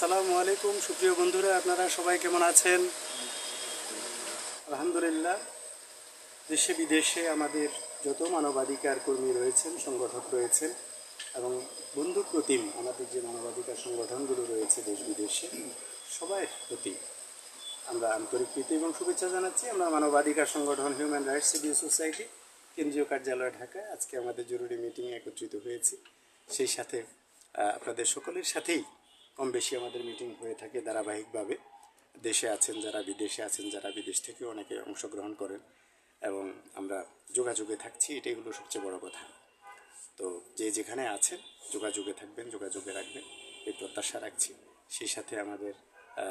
আসসালামু আলাইকুম, সুপ্রিয় বন্ধুরা, আপনারা সবাই কেমন আছেন? আলহামদুলিল্লাহ, দেশে বিদেশে আমাদের যত মানবাধিকার কর্মী রয়েছেন, সংগঠক রয়েছেন, এবং বন্ধু প্রতিম আমাদের যে মানবাধিকার সংগঠনগুলো রয়েছে দেশ বিদেশে সবাই প্রতি আমরা আন্তরিক প্রীতি এবং শুভেচ্ছা জানাচ্ছি। আমরা মানবাধিকার সংগঠন হিউম্যান রাইটস সিভিল সোসাইটি কেন্দ্রীয় কার্যালয় ঢাকায় আজকে আমাদের জরুরি মিটিংয়ে একত্রিত হয়েছি। সেই সাথে আপনাদের সকলের সাথেই কম বেশি আমাদের মিটিং হয়ে থাকে ধারাবাহিকভাবে। দেশে আছেন যারা, বিদেশে আছেন যারা, বিদেশ থেকে অনেকে অংশগ্রহণ করেন এবং আমরা যোগাযোগে থাকছি, এটাই হলো সবচেয়ে বড় কথা। তো যে যেখানে আছেন, যোগাযোগে থাকবেন, যোগাযোগে রাখবেন, এই প্রত্যাশা রাখছি। সেই সাথে আমাদের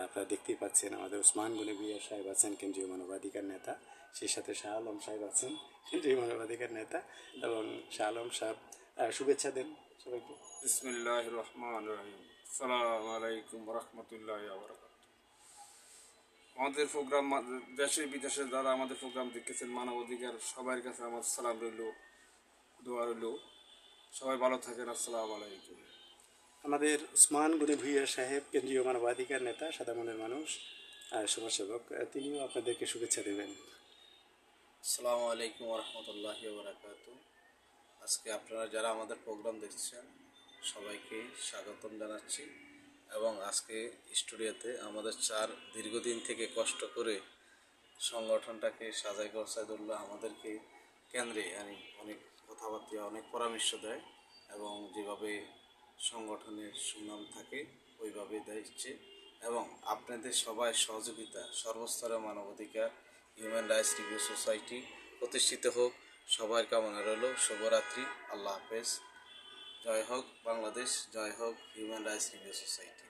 আপনারা দেখতেই পাচ্ছেন, আমাদের ওসমান গনি ভুইয়া সাহেব আছেন, কেন্দ্রীয় মানবাধিকার নেতা। সেই সাথে শাহ আলম সাহেব আছেন, কেন্দ্রীয় মানবাধিকার নেতা এবং শাহ আলম সাহেব শুভেচ্ছা দেন সবাইকে। বিসমিল্লাহ রহমান রহিম। সালাম আলাইকুম রহমতুল্লাহ আমাদের প্রোগ্রাম দেশে বিদেশে যারা আমাদের প্রোগ্রাম দেখেছেন মানব অধিকার সবার কাছে আমার সালাম রইল দোয়া রইল। সবাই ভালো থাকেন আসসালামু আলাইকুম। আমাদের ওসমান গনি ভুইয়া সাহেব কেন্দ্রীয় মানবাধিকার নেতা সাদা মনের মানুষ আহ, সমাজসেবক তিনিও আপনাদেরকে শুভেচ্ছা দেবেন। আসসালামু আলাইকুম রহমতুল্লাহি বারাকাত আজকে আপনারা যারা আমাদের প্রোগ্রাম দেখছেন সবাইকে স্বাগতম জানাচ্ছি। এবং আজকে স্টুডিওতে আমাদের চার দীর্ঘদিন থেকে কষ্ট করে সংগঠনটাকে সাজাই গরসাইদুল্লাহ আমাদেরকে কেন্দ্রে আমি অনেক কথাবার্তা অনেক পরামর্শ দেয় এবং যেভাবে সংগঠনের সুনাম থাকে ওইভাবে দিচ্ছে এবং আপনাদের সবাই সহযোগিতা, সর্বস্তরের মানবাধিকার হিউম্যান রাইটস রিভিউ সোসাইটি প্রতিষ্ঠিত হোক, সবার কামনা রইল। শুভরাত্রি, আল্লাহ হাফেজ। জয় হোক বাংলাদেশ জয় হোক হিউম্যান রাইটস রিভিউ সোসাইটি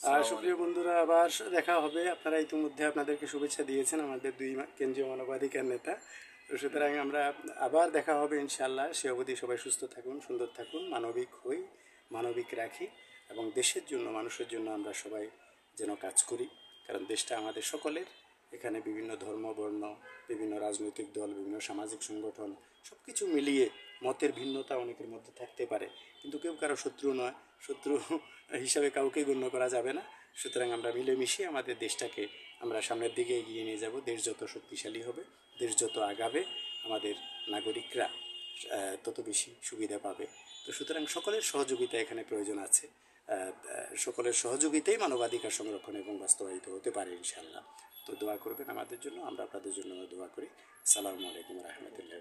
আর সুপ্রিয় বন্ধুরা আবার দেখা হবে। আপনারা ইতিমধ্যে আপনাদেরকে শুভেচ্ছা দিয়েছেন আমাদের দুই কেন্দ্রীয় মানবাধিকার নেতা। তো সুতরাং আমরা আবার দেখা হবে ইনশাল্লাহ সে অবধি সবাই সুস্থ থাকুন সুন্দর থাকুন মানবিক হই মানবিক রাখি এবং দেশের জন্য মানুষের জন্য আমরা সবাই যেন কাজ করি। কারণ দেশটা আমাদের সকলের এখানে বিভিন্ন ধর্ম, বর্ণ, বিভিন্ন রাজনৈতিক দল, বিভিন্ন সামাজিক সংগঠন সব কিছু মিলিয়ে মতের ভিন্নতা অনেকের মধ্যে থাকতে পারে। কিন্তু কেউ কারও শত্রু নয়। শত্রু হিসাবে কাউকে গণ্য করা যাবে না। সুতরাং আমরা মিলেমিশে আমাদের দেশটাকে আমরা সামনের দিকে এগিয়ে নিয়ে যাব। দেশ যত শক্তিশালী হবে, দেশ যত আগাবে, আমাদের নাগরিকরা তত বেশি সুবিধা পাবে। তো সুতরাং সকলের সহযোগিতা এখানে প্রয়োজন আছে। সকলের সহযোগিতাই মানবাধিকার সংরক্ষণ এবং বাস্তবায়িত হতে পারে ইনশাল্লাহ তো দোয়া করবেন আমাদের জন্য, আমরা আপনাদের জন্য দোয়া করি। সালামু আলাইকুম রহমতুল্লাহ